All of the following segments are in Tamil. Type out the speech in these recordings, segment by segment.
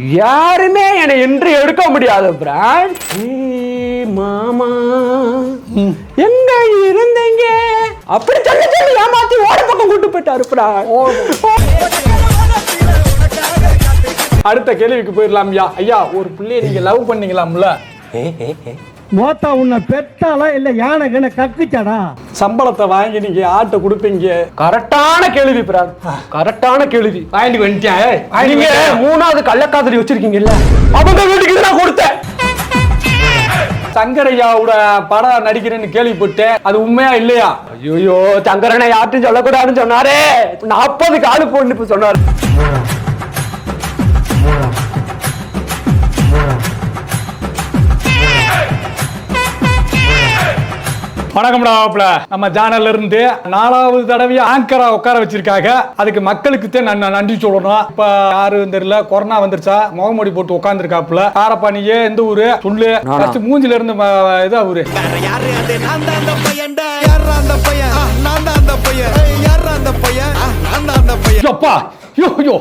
யாருமே என்னை இன்று எடுக்க முடியாது பிரான். மாமா. எங்க இருந்தீங்க? அப்படி சொல்லி சொல்லி ஏமாத்தி ஓட பக்கம் கூட்டு போயிட்டாரு பிரான். அடுத்த கேள்விக்கு போயிடலாம் ஐயா. ஐயா ஒரு பிள்ளைய நீங்க லவ் பண்ணீங்களாம்ல? மோத்தா உன்னை பெத்தாளா இல்ல யானை கண்ண கக்குச்சாடா? சம்பளத்தை வாங்கி நீங்க ஆட்ட கொடுப்பீங்க. கரெக்டான கேள்வி பிரான். கரெக்டான கேள்வி. வாங்கிட்டு வந்துட்டேன் நீங்க மூணாவது கள்ளக்காதலி வச்சிருக்கீங்கல்ல. அவங்க வீட்டுக்கு இது நான் கொடுத்தேன். சங்கரையாவோட படம் நடிக்கிறேன்னு கேள்விப்பட்டேன். அது உண்மையா இல்லையா? ஐயோ சங்கரனை யார்ட்டும் சொல்லக்கூடாதுன்னு சொன்னாரே. நாற்பது காலு போன்னு இப்ப சொன்னாரு. வணக்கம்டா மாப்ள நம்ம சேனல்ல இருந்து நாலாவது தடவையா ஆங்கரா உட்கார வச்சிருக்காங்க. அதுக்கு மக்களுக்கு தான் நான் நன்றி சொல்லணும். இப்ப யாரும் தெரியல கொரோனா வந்துருச்சா? முகமூடி போட்டு உட்காந்துருக்காப்புல யாரப்பா நீயே எந்த ஊரு? சொல்லு. first மூஞ்சில இருந்து இதா ஊரு? யாரு? அது நான் தான் அந்த பையன்டா. யாரா அந்த பையன்? ஆ, நான் தான் அந்த பையன். ஏய், யாரா அந்த பையன்? ஆ, நான் தான் அந்த பையன். ஐயோ, அப்பா ஐயோ ஐயோ.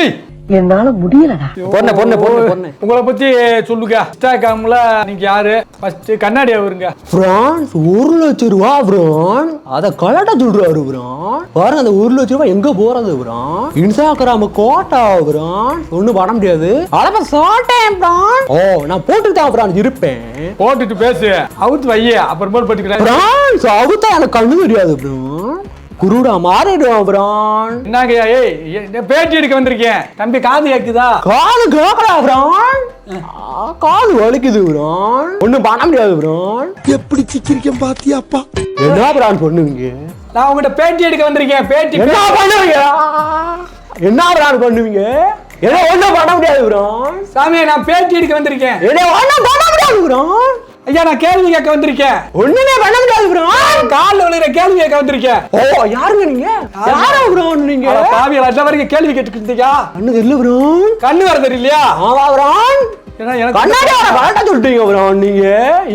ஏய் என்னால முடியலடா. பொண்ணு பொண்ணு பொண்ணு பொண்ணு. உங்களை பத்தி சொல்லுங்க. இன்ஸ்டாகிராம்ல நீங்க யாரு? ஃபர்ஸ்ட் கண்ணாடி அவருங்க பிரான்ஸ் ஒரு லட்சம் ரூபா பிரான் அத கலட்ட சொல்றாரு பிரான் பாருங்க அந்த ஒரு லட்சம் ரூபாய் எங்க போறது பிரான் இன்ஸ்டாகிராம் கோட்டா பிரான் ஒண்ணும் பண்ண முடியாது. அளப்ப சாட்டேன் பிரான் ஓ நான் போட்டுட்டு தான் பிரான் இருப்பேன். போட்டுட்டு பேசு. அவுத்து வைய. அப்புறமேல் பட்டுக்கிறேன். பிரான்ஸ் அவுத்தா எனக்கு கண்ணு தெரியாது பிரான் குருடா மாறிடுவான் பிரான் என்னங்க ஏய் என்ன பேட்டி எடுக்க வந்திருக்கேன் தம்பி காது கேக்குதா? காது ஆ, காது வலிக்குது பிரான் ஒண்ணும் பண்ண முடியாது பிரான் எப்படி சிக்கிரிக்கம் பாத்தியாப்பா என்ன பிரான் பண்ணுவீங்க நான் உங்ககிட்ட பேட்டி எடுக்க வந்திருக்கேன் பேட்டி என்ன பண்ணுவீங்க? என்ன பிரான் பண்ணுவீங்க? என்ன ஒண்ணும் பண்ண முடியாது பிரான் சாமி நான் பேட்டி எடுக்க வந்திருக்கேன். என்ன ஒண்ணும் பண்ண முடியாது பிரான் ஐயா நான் கேள்வி கேட்க வந்திருக்கேன். ஒண்ணுமே பண்ண முடியாது பிரான் காலில் விழுகிற கேள்வி கேட்க வந்திருக்கேன். ஓ யாருங்க நீங்க? யாரா? பிரான் நீங்க? பாவியலா இந்த வரைக்கும் கேள்வி கேட்டுட்டு இருந்தீங்க. கண்ணு தெரியல பிரான் கண்ணு வர தெரியலையா? ஆமா கண்ணாடி வர கரெக்டா சொல்லிட்டீங்க பிரான் நீங்க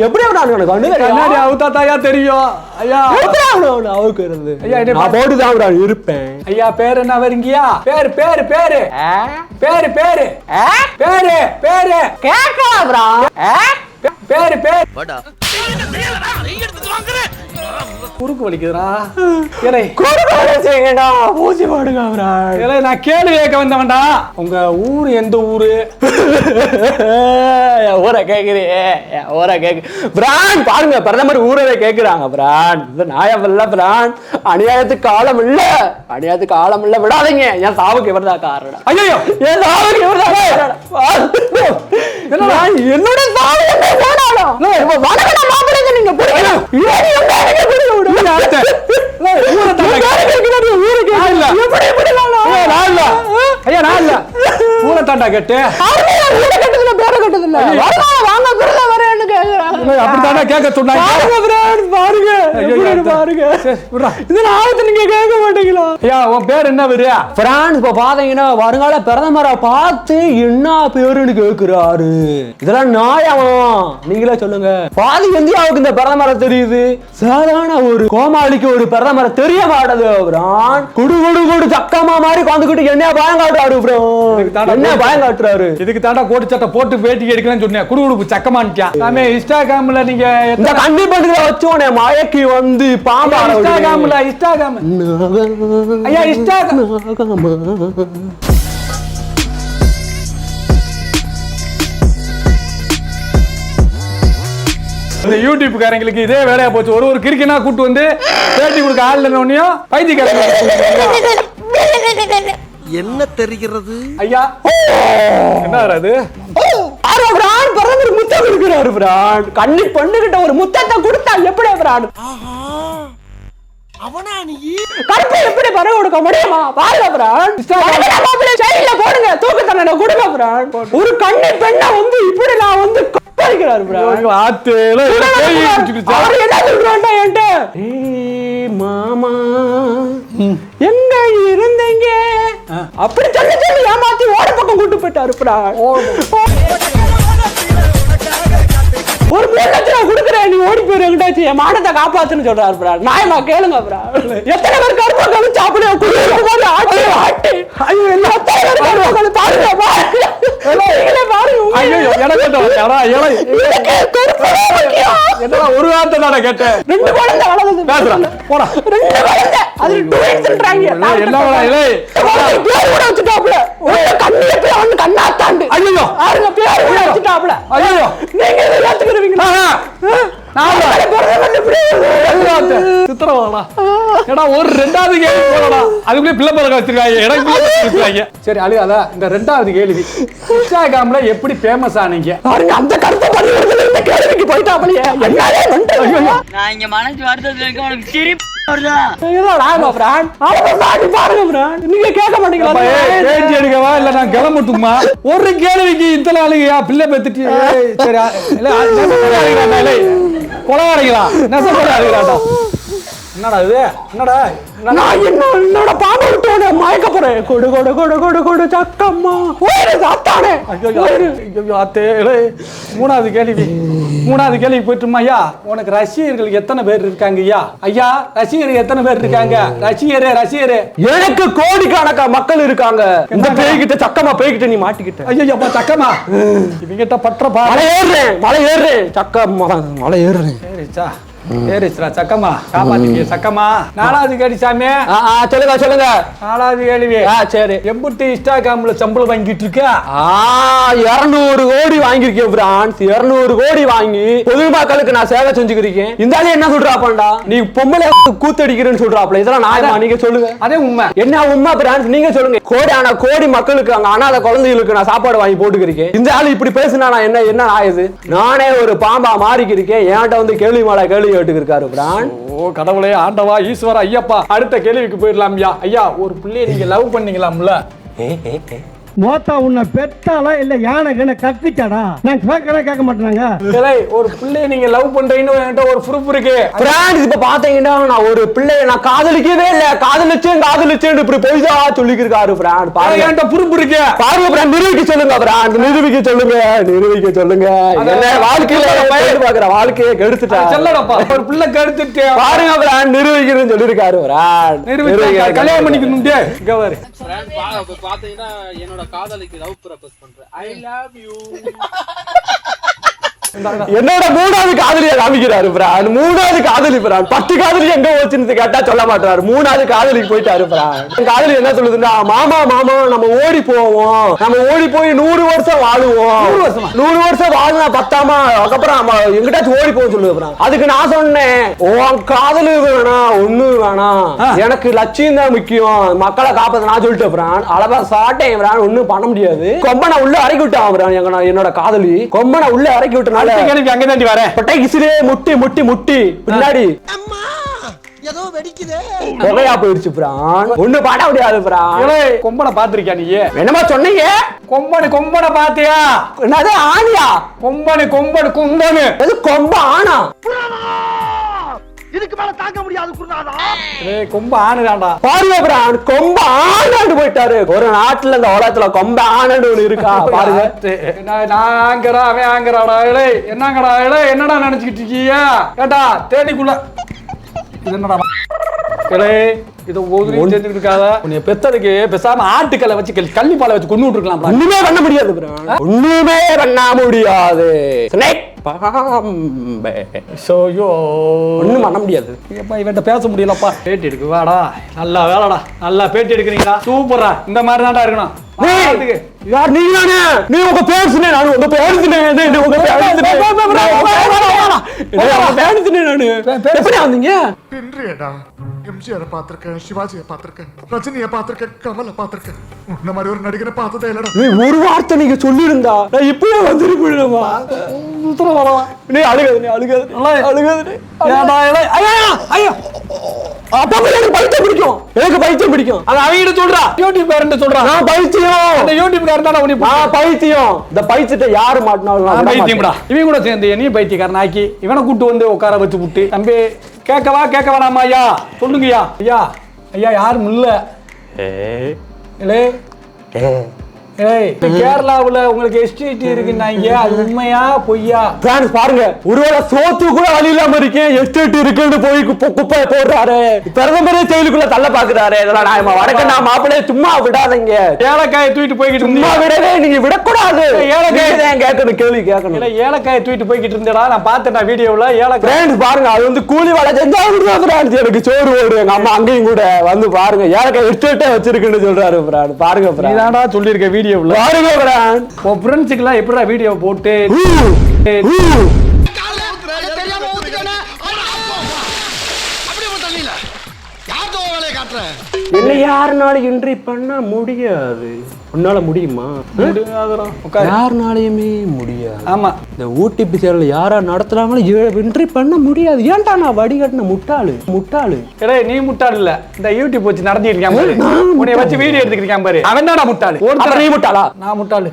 எப்படி எனக்கு கண்ணு கண்ணாடி அவுத்தா தாயா தெரியும். ஐயா. எப்படி இருந்து ஐயா, நான் போட்டு தான் பிரான் இருப்பேன். ஐயா பேர் என்ன வரீங்கயா பேரு பேரு பேரு. பேரு பேரு. பேரு பேரு. கேட்கல பிரான் பேரு பேரு. குறுக்கு வலிக்குதுடா. ஏலே செய்யுங்கடா. பூச்சி பாடுங்க பிரான் ஏலே நான் கேள்வி கேட்க வந்தவன்டா. உங்க ஊர் எந்த ஊரு? ஊரை கேக்குறியே ஊரை கேக்கு. பிரான் பாருங்க பிரதமர் ஊரவே கேக்குறாங்க பிரான். இது நியாயம் இல்ல பிரான். அநியாயத்துக்கு காலம் இல்ல அநியாயத்துக்கு காலம் இல்ல விடாதீங்க. என் சாவுக்கு இவர்தான் காரணம். ஐயோ என் சாவுக்கு இவர்தான் என்னோட? நீங்க? ஊரை தாண்டா இல்ல. இல்ல இல்ல. கேட்டு. பேர பிறந்த வரேன்னு அப்படித்தாண்டா கேட்க சொன்னாங்க? பாருங்க பாருங்க. ஐயோ, எப்படி அதான். பாருங்க? சரி, விட்றா. இது ஆபத்து நீங்க கேட்க மாட்டீங்களா? ஐயா உன் பேர் என்ன பேரு பிரான்ஸ் இப்ப பாத்தீங்கன்னா வருங்கால பிரதமரை பார்த்து என்ன பேருன்னு கேக்குறாரு. இதெல்லாம் நியாயமா? நீங்களே சொல்லுங்க. பாதி இந்தியாவுக்கு இந்த பிரதமரை தெரியுது. சாதாரண ஒரு கோமாளிக்கு ஒரு பிரதமரை தெரிய மாட்டது பிரான் குடு குடு குடு சக்கமா மாதிரி உட்காந்துக்கிட்டு என்ன பயம் காட்டுறாரு பிரான் என்ன பயம் காட்டுறாரு. இதுக்கு தாண்டா கோட்டு சட்டை போட்டு பேட்டி எடுக்கலன்னு சொன்னேன். குடு குடுப்பு சக்கமான்ட்டான் நாமே இன்ஸ்டாகிராம்ல நீங்க இந்த கண்ணி பண்டிகை வச்சோனே மயக்கி வந்து பாம்பாட இன்ஸ்டாகிராம்ல இன்ஸ்டாகிராம். ஐயா, இன்ஸ்டாகிராம். இந்த யூடியூப்காரங்களுக்கு இதே வேலையா போச்சு. ஒரு ஒரு கிறுக்கினா கூட்டு வந்து பேட்டி கொடுக்க ஆள் இல்லைன்னு பைத்தியக்காரங்க என்ன தெரிகிறது? ஐயா. என்ன அது பிரான் பிரதமர் முத்தம் கொடுக்கிறாரு பிரான் கண்ணி பொண்ணுகிட்ட ஒரு முத்தத்தை கொடுத்தா எப்படி பிரான் அவனா நீ? கருப்பை எப்படி பறவை கொடுக்க முடியுமா? பாருங்க பிரான் சைடுல போடுங்க. தூக்கு தண்டனை கொடுங்க பிரான் ஒரு கண்ணி பெண்ணை வந்து இப்படி நான் வந்து கொப்பளிக்கிறாரு பிரான் ஆத்துல அவர் என்ன சொல்றான்டா என்கிட்ட? ஏய் மாமா. எங்க இருந்தீங்க அப்படி சொல்லி சொல்லி ஏமாத்தி ஓட பக்கம் கூட்டு போயிட்டாரு பிரான் ஒரு மூணு லட்சம் ரூபா கொடுக்குறேன் நீ ஓடி போயிரு எங்கிட்டாச்சு என் மானத்தை காப்பாத்துன்னு சொல்றாரு பிரா. நாயமா கேளுங்க பிரா. எத்தனை பேர் கருப்பா கழிச்சு அப்படியே குடிக்கிற ஆட்டி ஆட்டி. ஐயோ என்ன? எத்தனை பேர் கருப்பா கழிச்சு பாருங்க. பாருங்க எனக்கு இலை. என்னடா ஒரு வார்த்தை தானே கேட்டேன்? ரெண்டு குழந்தை வளருது பேசுறேன் போடா. ரெண்டு குழந்தை. அது ட்வின்ஸ்ன்றாங்க ஏய், என்ன. குழந்தை பேர் கூட வச்சுட்டாப்ல உள்ள கண்ணு எப்படி அவன் கண்ணாத்தாண்டு. ஐயோ பாருங்க பேர் கூட வச்சுட்டாப்ல ஐயோ நீங்க இதை ஏத்துக்கிறீங்களா சித்திரவாடா ஏடா ஒரு ரெண்டாவது கேள்வி போடா அதுக்குள்ளே பிள்ளை பழக்கம் வச்சிருக்காங்க. எனக்கு வச்சிருக்காங்க. சரி அழுகாத இந்த ரெண்டாவது கேள்வி. இன்ஸ்டாகிராம்ல எப்படி ஃபேமஸ் ஆனீங்க? அந்த கருத்தை பண்ணி இந்த கேள்விக்கு போயிட்டாப்லையே நான் இங்க மனசு வருத்தத்துல இருக்க உனக்கு சிரிப்பு வருதா? நீங்க கேட்க மாட்டீங்களா? அப்பா, ஏய், பேட்டி எடுக்கவா? இல்ல நான் கிளம்பட்டுமா? ஒரு கேள்விக்கு இத்தனை ஆளுங்கயா பிள்ளை பெத்துட்டு? சரி. ஆ, இல்ல, ஆ, என்னடா இது? என்னடா? என்ன- நான் என்ன என்னோட பாம்பு போறேன் கொடு கொடு கொடு கொடு கொடு சக்கம்மா. ஓடு சாத்தானே. ஐயோ, ஐயோ, அத்தே, இல்லை. மூணாவது கேள்வி. மூணாவது கேள்வி போயிட்டுமா ஐயா? உனக்கு ரசிகர்கள் எத்தனை பேர் இருக்காங்க ஐயா? ஐயா ரசிகர்கள் எத்தனை பேர் இருக்காங்க? ரசிகரே ரசிகரே. எனக்கு கோடிக்கணக்கா மக்கள் இருக்காங்க. இந்த பேய்கிட்ட சக்கமா பேய்கிட்ட நீ மாட்டிக்கிட்ட. ஐயோ அப்பா சக்கமா இவங்கிட்ட பற்ற மலை ஏறுறேன் மலை ஏறுறேன் சக்கம்மா மலை ஏறுறேன் சரிச்சா சரிச்சா சக்கமா காப்பாத்திக்க சக்கமா நாலாவது கேள்வி சாமி. சொல்லுங்க சொல்லுங்க. நாலாவது கேள்வி சரி. எம்புட்டு இன்ஸ்டாகிராம்ல சம்பளம் வாங்கிட்டு இருக்க? இருநூறு கோடி வாங்கியிருக்கேன் பிரான்ஸ் இருநூறு கோடி வாங்கி பொதுமக்களுக்கு நான் சேவை செஞ்சுக்கிறேன் இந்த ஆளு என்ன சொல்றாப்பாண்டா நீ பொம்பளை கூத்தடிக்கிறேன்னு சொல்றாப்ல இதெல்லாம் நாயமா நீங்க சொல்லுங்க. அதே உண்மை. என்ன உண்மை பிரான்ஸ் நீங்க சொல்லுங்க. கோடி ஆனா கோடி மக்களுக்கு அங்க அனாதை குழந்தைகளுக்கு நான் சாப்பாடு வாங்கி போட்டுக்கிறேன் இந்த ஆளு இப்படி பேசுனா நான் என்ன என்ன ஆயுது? நானே ஒரு பாம்பா மாறிக்கிருக்கேன். என்கிட்ட வந்து கேள்வி மேல கேள்வி கேட்டுக்கிருக்காரு பிரான். ஓ கடவுளே ஆண்டவா ஈஸ்வரா ஐயப்பா. அடுத்த கேள்விக்கு போயிடலாம்யா. ஐயா ஒரு பிள்ளைய நீங்க லவ் பண்ணீங்களாம்ல? மோத்தா உன்னை பெத்தாலா இல்ல யானை கண்ண கக்குச்சாடா? நான் கேட்கறேன் கேட்க மாட்டேனாங்க. ஏலே, ஒரு பிள்ளைய நீங்க லவ் பண்றீங்கன்னு என்கிட்ட ஒரு ப்ரூஃப் இருக்கு. பிரான்ஸ் இப்ப பாத்தீங்கன்னா நான் ஒரு பிள்ளைய நான் காதலிக்கவே இல்ல. காதலிச்சேன் காதலிச்சேன் இப்படி பொய்தா சொல்லிக்கிருக்காரு பிரான். பாருங்க. என்கிட்ட ப்ரூஃப் இருக்கு. பாருங்க பிரான் நிரூபிக்க சொல்லுங்க பிரான். நிரூபிக்க சொல்லுங்க நிரூபிக்க சொல்லுங்க. என்ன வாழ்க்கையில பயிர் பாக்குற வாழ்க்கையை கெடுத்துட்டா? செல்லடப்பா ஒரு பிள்ளை கெடுத்துட்டு. பாருங்க பிரான் நிரூபிக்கிறேன்னு சொல்லிருக்காரு பிரான். நிரூபிச்சு கல்யாணம் பண்ணிக்கணும்டே இங்க பாரு. பாத்தீங்கன்னா என்னோட காதலிக்கு லவ் ப்ரப்போஸ் பண்றேன். ஐ லவ் யூ என்னோட மூணாவது காதலியை காமிக்கிறாரு பிரான். மூணாவது காதலி பிரான். பத்து காதலி எங்க போச்சுன்னு கேட்டா சொல்ல மாட்டாரு மூணாவது காதலிக்கு போயிட்டாரு பிரான். காதலி என்ன சொல்லுதுன்னா மாமா மாமா நம்ம ஓடி போவோம். நம்ம ஓடி போய் நூறு வருஷம் வாழுவோம். நூறு வருஷமா? வாழ்னா பத்தாமா அதுக்கப்புறம் எங்கிட்டாச்சும் ஓடி போவோம் சொல்லுது அதுக்கு நான் சொன்னேன் உன் காதலு வேணாம் ஒண்ணு வேணாம். எனக்கு லட்சியம் தான் முக்கியம். மக்களை காப்பாத்த நான் சொல்லிட்டேன் பிரான். அளவா சாட்டேன் பிரான். ஒண்ணும் பண்ண முடியாது. கொம்பனை உள்ள இறக்கி விட்டான் பிரான். என்னோட காதலி. கொம்பனை உள்ள இறக்கி விட்டனால அடுத்த கேள்வி அங்க தாண்டி வரேன். பட்டை கிசிலே முட்டி முட்டி முட்டி. பின்னாடி. ஏதோ வெடிக்குதே. புகையா போயிடுச்சு பிரான். ஒண்ணு பாட முடியாது பிரான். கொம்பனை பாத்திருக்கியா நீ? என்னமா சொன்னீங்க? கொம்பனு கொம்பனை பாத்தியா என்னது ஆணியா? கொம்பனு கொம்பனு கொம்பனு அது கொம்ப ஆனா இதுக்கு மேல தாங்க முடியாது குருநாதா. ஏய் கொம்ப ஆணுதான்டா பாருங்க பிரான் கொம்ப ஆனாண்டு போயிட்டாரு. ஒரு நாட்டுல இந்த உலகத்துல கொம்ப ஆனாண்டு ஒண்ணு இருக்கா? பாருங்க. நான் ஆங்கரா அவன் ஆங்கராடா இலே. என்னங்கடா இலே? என்னடா நினைச்சுக்கிட்டு இருக்கீங்க? கேட்டா தேடிக்குள்ள. இது என்னடா இலே இதை ஒதுரி இருக்காத உன்னை பெத்ததுக்கு பேசாம ஆட்டுக்கல்லை வச்சு கல்- கள்ளிப்பாலை வச்சு கொண்டு விட்டுருக்கலாம் ஒண்ணுமே பண்ண முடியாது ஒண்ணுமே பண்ண முடியாது பாம்பே ஒண்ணும் பண்ண முடியாது இவன்ட்ட பேச முடியலப்பா பேட்டி எடுக்கு வாடா நல்லா வேலைடா நல்லா பேட்டி எடுக்கிறீங்களா சூப்பரா இந்த மாதிரி தான்டா இருக்கணும். யார் நீ தானே நீ உங்க பேசுனே நான் உங்க பேசுனே நீ உங்க பேசுனே பேசுனே நானு. எப்படி வந்தீங்க? பின்றியடா எம்ஜிஆரை பார்த்திருக்கேன் சிவாஜியை பார்த்திருக்கேன் ரஜினியை பார்த்திருக்கேன் கமலை பார்த்திருக்கேன். உன்ன மாதிரி ஒரு நடிகரை பார்த்ததே இல்லடா. நீ ஒரு வார்த்தை நீங்க சொல்லியிருந்தா நான் இப்பயே வந்துருப்பேன்மா சுத்தரம் வரவா நீ அழுகாது நீ அழுகாது அழுகாது ஐயா ஐயா. அப்பா எனக்கு பைத்தியம் பிடிக்கும். எனக்கு பைத்தியம் பிடிக்கும். அது அவங்கிட்ட சொல்றா. யூடியூப் பேரண்ட் சொல்றான் நான் பைத்தியம். அந்த யூடியூப் காரன் தானே உன்னை நான் பைத்தியம். இந்த பைத்தியத்தை யாரு மாட்டினாலும் பைத்தியம்டா. இவன் கூட சேர்ந்து நீ பைத்தியக்காரன் ஆக்கி இவனை கூட்டு வந்து உட்கார வச்சு விட்டு தம்பி கேட்கவா கேட்க வேணாமா ஐயா? சொல்லுங்கய்யா. ஐயா ஐயா யாரும் இல்ல. ஏய், கேரளாவுல உங்களுக்கு எஸ்டிடி இருக்குன்னாங்க அது உண்மையா பொய்யா? பிரான்ஸ் பாருங்க. ஒருவேளை சோத்து கூட வழி இல்லாம இருக்கேன் எஸ்டேட் இருக்குன்னு போய் குப்பை போடுறாரு. பிரதமரே செயலுக்குள்ள தள்ள பாக்குறாரு. இதெல்லாம் நான் வடக்கண்ணா மாப்பிள்ளைய சும்மா விடாதீங்க. ஏலக்காயை தூக்கிட்டு போய்கிட்டு சும்மா விடவே நீங்க விடக்கூடாது. ஏலக்காய். தான் கேட்கணும் கேள்வி கேட்கணும். இல்ல ஏலக்காயை தூக்கிட்டு போய்கிட்டு இருந்தடா நான் பார்த்தேன் வீடியோவில் ஏலக்காய். பிரான்ஸ் பாருங்க அது வந்து கூலி வேலை. செஞ்சா பிரான்ஸ் எனக்கு சோறு ஓடு எங்க அம்மா அங்கேயும் கூட வந்து பாருங்க ஏலக்காய் எஸ்டேட்டே வச்சிருக்குன்னு சொல்றாரு பிரான் பாருங்க பிரான் சொல்லியிருக்க வீடியோவில். பாருங்க உன் ஃப்ரெண்ட்ஸுக்கெல்லாம் எப்படிடா வீடியோ போட்டு என்ன யாருனாலும் பண்ண முடியாது. உன்னால முடியுமா. யாருனாலையுமே முடியாது. ஆமா. இந்த ஊட்டிபி சேனல் யாரா நடத்துறாங்களோ என்ட்ரி பண்ண முடியாது. ஏன்டா நான் வடிகட்டின முட்டாளு? முட்டாளு. டேய் நீ முட்டாள் இல்ல. இந்த யூடியூப் வச்சு நடத்திட்டு இருக்கான் பாரு. உன்னை வச்சு வீடியோ எடுத்துக்கிட்டு பாரு. அவன் தான்டா முட்டாள். நீ முட்டாளா? நான் முட்டாளு.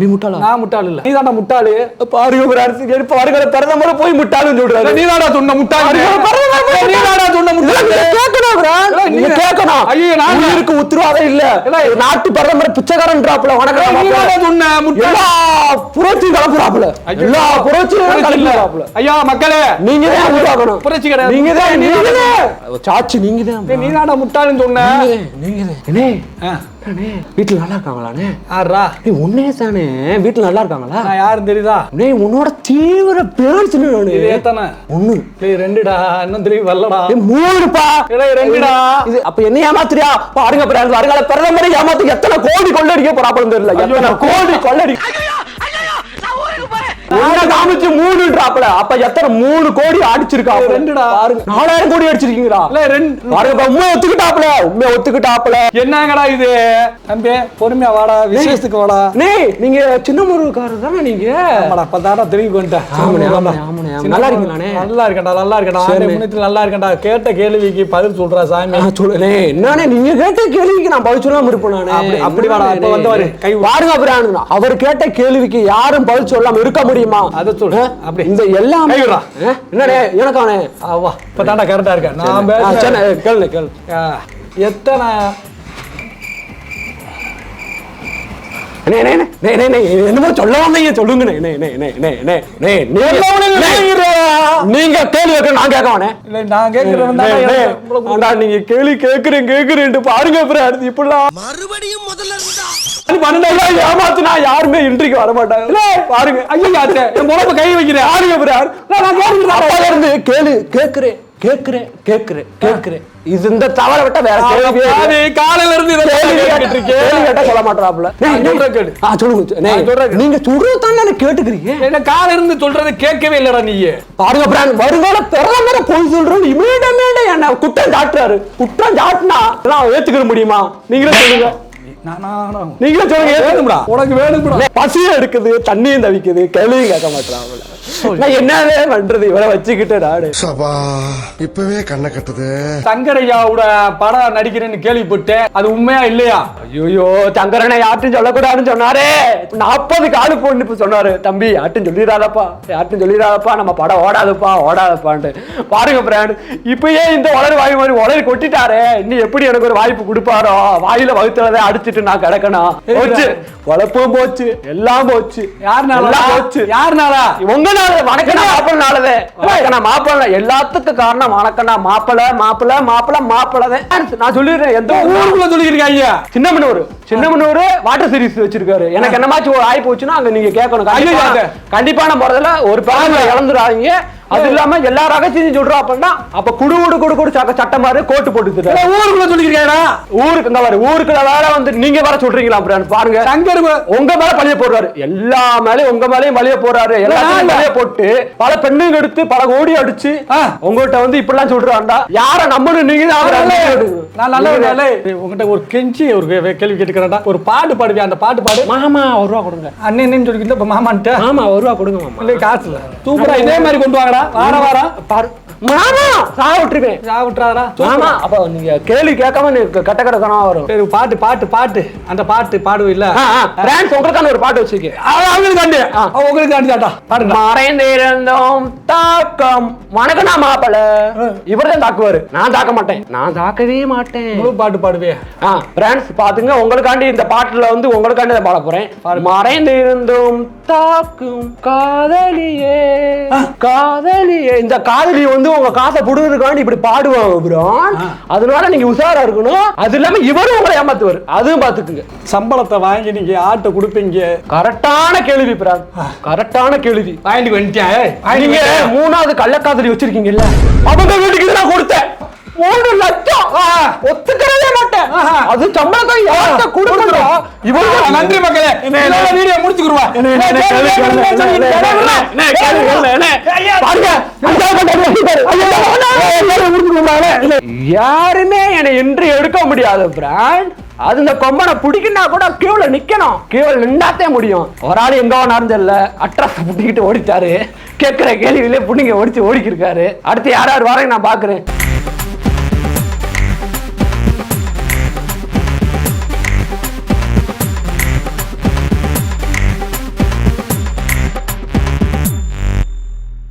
நீ முட்டாளா? நான் முட்டாள் இல்ல. நீ தான்டா முட்டாளு பாருங்க ஒரு அரசு எடுப்பு வருகிற பிரதமர போய் முட்டாளுன்னு சொல்றாரு. நீ தான்டா சொன்ன முட்டாள் நீ தான்டா சொன்ன முட்டாள் கேட்கணும் பிரான். இல்ல, உயிருக்கு உத்தரவாதம் இல்ல. நாட்டு பிரதமர் பிச்சைக்காரன் டிராப்ல நீ வணக்கம் தான்டா சொன்ன முட்டாள் எல்லா புரட்சியும் கலப்புறாப்புல எல்லா புரட்சியும் புரட்சி ஐயா மக்களே. நீங்க தான் உருவாக்கணும் புரட்சி கிடையாது. நீங்க தான் நீங்க தான். சாட்சி நீங்க தான் நீ தான்டா முட்டாள்னு சொன்ன. நீங்க தான் அண்ணே வீட்டுல நல்லா இருக்காங்களாண்ணே ஆறா நீ உன்னே தானே வீட்டுல நல்லா இருக்காங்களா? நான் யாரும் தெரியுதா? அண்ணே உன்னோட தீவிர பேர்ஸ்னு நானு. இது ஏத்தானே? ஒண்ணு. டேய் ரெண்டுடா. இன்னும் திரும்பி வரலடா. மூணுப்பா டேய் ரெண்டுடா. இது அப்ப என்ன ஏமாத்துறியா? பாருங்க பிரான்ஸ் வருங்கால பிரதமரை ஏமாத்து எத்தனை கோடி கொள்ளடிக்க போறாப்பலும் தெரியல. கோடி கொள்ளடி ஒண்ணு காமிச்சு மூணு டிராப்ல. அப்ப எத்தனை மூணு கோடி அடிச்சிருக்காங்க ஏய், ரெண்டுடா. நாலாயிரம் கோடி அடிச்சிருக்கீங்களா? இல்ல ரெண்டு. பாருங்க ஒத்துக்கிட்டாப்ல உண்மை ஒத்துக்கிட்டாப்ல என்னங்கடா இது? தம்பி பொறுமையா வாடா விசேஷத்துக்கு வாடா. நீ நீங்க சின்ன முருகக்காரர் தானே நீங்க? ஆமாடா பத்தாடா திரும்பி. நல்லா இருக்கீங்களாண்ணே? நல்லா இருக்கேன்டா நல்லா முன்னத்தில் இருக்கேன்டா. கேட்ட கேள்விக்கு பதில் சொல்றா சாமி. என்னண்ணே நீங்க கேட்ட கேள்விக்கு நான் பதில் சொல்லாம இருப்பேன் நானு அப்படி- வாடா, இப்ப வந்தவாரு, கை பிரான் அவர் கேட்ட கேள்விக்கு யாரும் பதில் சொல்லாம இருக்க முடியுமா அதை சொல்லு. அப்படி. இந்த எல்லாம் கை விடுறா. என்னண்ணே எனக்கானே? ஆவா இப்பதான்டா கரெக்டா இருக்கேன். நான் கேளு ஆ, எத்தனை என்னமோ சொல்ல வந்தீங்க அண்ணே, நீங்க- கேள்வி கேட்க நான் கேட்க வேணே இல்ல நான் கேட்கிறேன் நீங்க கேள்வி கேக்குறேன் கேக்குறேன்ட்டு பாருங்க இப்படிலாம் மறுபடியும் முதல்ல இருந்தா பன்னெண்டாயிரம் ஏமாத்துனா யாருமே இன்றைக்கு வர மாட்டாங்க பாருங்க. ஐயோ என் முகப்ப கை வைக்கிறேன். பாருங்க பிரான் நான் கேட்கிறேன் இருந்து கேளு கேக்குறேன் கேக்குறேன் கேக்குறேன் கேக்குறேன். இது இந்த தவற விட்ட வேற கேள்வி காலையில இருந்து இதெல்லாம் கேள்வி கேட்டுக்கிட்டு கேட்டு இருக்கேன். கேள்வி கேட்டா சொல்ல மாட்டாப்ல நான் சொல்றேன் கேளு. ஆ சொல்லுங்க நான் சொல்றேன். நீங்க சொல்றது தான் நான் கேட்டுக்கிறீங்க. என்ன காலையில இருந்து சொல்றதை கேட்கவே இல்லடா நீ பாருங்க பிரான் வருங்கால பிரதமரை போய் சொல்றேன் இமீடியமே என்ன குற்றம் சாட்டுறாரு. குற்றம் சாட்டினா நான் முடியுமா? நீங்களே சொல்லுங்க. நீங்களே சொல்லுங்க ஏத்துக்கணும்டா உனக்கு வேணும்டா. பசியும் எடுக்குது தண்ணியும் தவிக்குது கேள்வியும் கேட்க மாட்டான் நான் என்னவே பண்றது? இவரை வச்சுக்கிட்டு நாடு சபா இப்பவே கண்ணை கட்டுது. சங்கரையாவோட படம் நடிக்கிறேன்னு கேள்விப்பட்டேன். அது உண்மையா இல்லையா? ஐயோ சங்கரனை யார்ட்டும் சொல்லக்கூடாதுன்னு சொன்னாரே. நாற்பது காலு போன்னு இப்ப சொன்னாரு. தம்பி யார்ட்டும் சொல்லிடாதப்பா. யார்ட்டும் சொல்லிடாதப்பா. நம்ம படம் ஓடாதுப்பா ஓடாதப்பான்ட்டு. பாருங்க பிராண்ட் இப்பயே இந்த உளறு வாய் மாதிரி உளறி கொட்டிட்டாரே. இன்னும் எப்படி எனக்கு ஒரு வாய்ப்பு கொடுப்பாரோ? வாயில வகுத்துறதை அடிச்சிட்டு நான் கிடக்கணும் போச்சு. உழப்பும் போச்சு. எல்லாம் போச்சு. யாருனால போச்சு. யாருனாலா உங்கனால வணக்கண்ணா மாப்பிள்ளாலதே வணக்கண்ணா மாப்பிள்ள. எல்லாத்துக்கும் காரணம் வணக்கண்ணா மாப்பிள்ள மாப்பிள்ள மாப்பிள்ள மாப்பிள்ளதான் நான் சொல்லிடுறேன் எந்த ஊருக்கு ஊருக்குள்ள சொல்லிக்கிறீங்க ஐயா சின்ன மன்னூர் சின்ன மன்னூர் வாட்டர் சீரிஸ் வச்சிருக்காரு. எனக்கு என்னமாச்சும் ஒரு ஆய் போச்சுன்னா அங்க நீங்க கேட்கணும். கண்டிப்பா. கண்டிப்பான முறையில ஒரு பிறந்த இழந்துடாதீங்க அது இல்லாம எல்லா ரகசியம் சொல்றோம் அப்படின்னா அப்ப குடு குடு குடு குடு சக்க சட்டம் மாதிரி கோட்டு போட்டு ஊருக்குள்ள சொல்லிக்கிறீங்களா ஊருக்கு இந்த மாதிரி ஊருக்குள்ள வேற வந்து நீங்க வேற சொல்றீங்களா அப்படின்னு பாருங்க. சங்கர் உங்க மேல பழிய போடுறாரு. எல்லா மேலயும் உங்க மேலயும் பழிய போடுறாரு. எல்லாத்தையும் பழிய போட்டு பல பெண்ணுங்க எடுத்து பல கோடி அடிச்சு. உங்ககிட்ட வந்து இப்படிலாம் சொல்றாண்டா யார நம்பணும் நீங்க. நான் நல்ல உங்ககிட்ட ஒரு கெஞ்சி ஒரு கேள்வி கேட்டுக்கிறேன்டா. ஒரு பாட்டு பாடுவியா? அந்த பாட்டு பாடு. மாமா ஒரு ரூபா கொடுங்க. அண்ணன் சொல்லிக்கிட்டு இப்ப மாமான்ட்ட. மாமா ஒரு ரூபா கொடுங்க மாமா. இல்லை காசு இல்ல சூப்பரா இதே மாதிரி கொண்டு வாங்கடா. வார வாரம் பாரு மாமா சாக விட்டுருவேன் விட்டுறாரா மாமா அப்ப நீங்க கேள்வி கேட்காம கட்ட கனவா வரும். சரி பாட்டு பாட்டு பாட்டு. அந்த பாட்டு பாடுவோம் இல்ல பிரான்ஸ் உங்களுக்கான ஒரு பாட்டு வச்சிருக்கேன். அவங்களுக்கு தாண்டி. உங்களுக்கு தாண்டி தாட்டா பாடுங்க. மறைந்திருந்தோம் தாக்கம். வணக்கம்னா மாப்பிள இவர் தான் தாக்குவாரு. நான் தாக்க மாட்டேன். நான் தாக்கவே மாட்டேன். முழு பாட்டு பாடுவே ஆ பிரான்ஸ் பாத்துங்க. உங்களுக்காண்டி இந்த பாட்டுல வந்து உங்களுக்காண்டி இதை பாட போறேன். மறைந்திருந்தும் தாக்கும் காதலியே. காதலியே. இந்த காதலி வந்து உங்க காசை புடுறதுக்காண்டி இப்படி பாடுவாங்க பிரான் அதனால நீங்க உஷாரா இருக்கணும். அது இல்லாம இவரும் உங்களை ஏமாத்துவார். அதுவும் பாத்துக்குங்க. சம்பளத்தை வாங்கி நீங்க ஆட்டை கொடுப்பீங்க. கரெக்டான கேள்வி பிரான் கரெக்டான கேள்வி. வாங்கிட்டு வந்துட்டேன் நீங்க. மூணாவது கள்ளக்காதலி வச்சிருக்கீங்கல்ல. அவங்க வீட்டுக்கு தான் கொடுத்தேன். மூணு லட்சம். ஒத்துக்கிறவே மாட்டேன். அது சம்பளத்தை யார்கிட்ட கொடுக்கணும்? இவங்க நன்றி மக்களே. வீடியோ முடிச்சுக்குருவா யாருமே என்னை இன்று எடுக்க முடியாது பிராண்ட் அது இந்த கொம்பனை பிடிக்கினா கூட கியூல நிக்கணும். கியூல நின்னாத்தே முடியும். ஒரு ஆள் எங்க வேணாலும் தெரியல அட்ரஸ் புட்டிக்கிட்டு ஓடிட்டாரு. கேட்கிற கேள்வியிலே புடிங்க ஓடிச்சு ஓடிக்கிருக்காரு. அடுத்து யார் யார் வரேன் நான் பாக்குறேன்.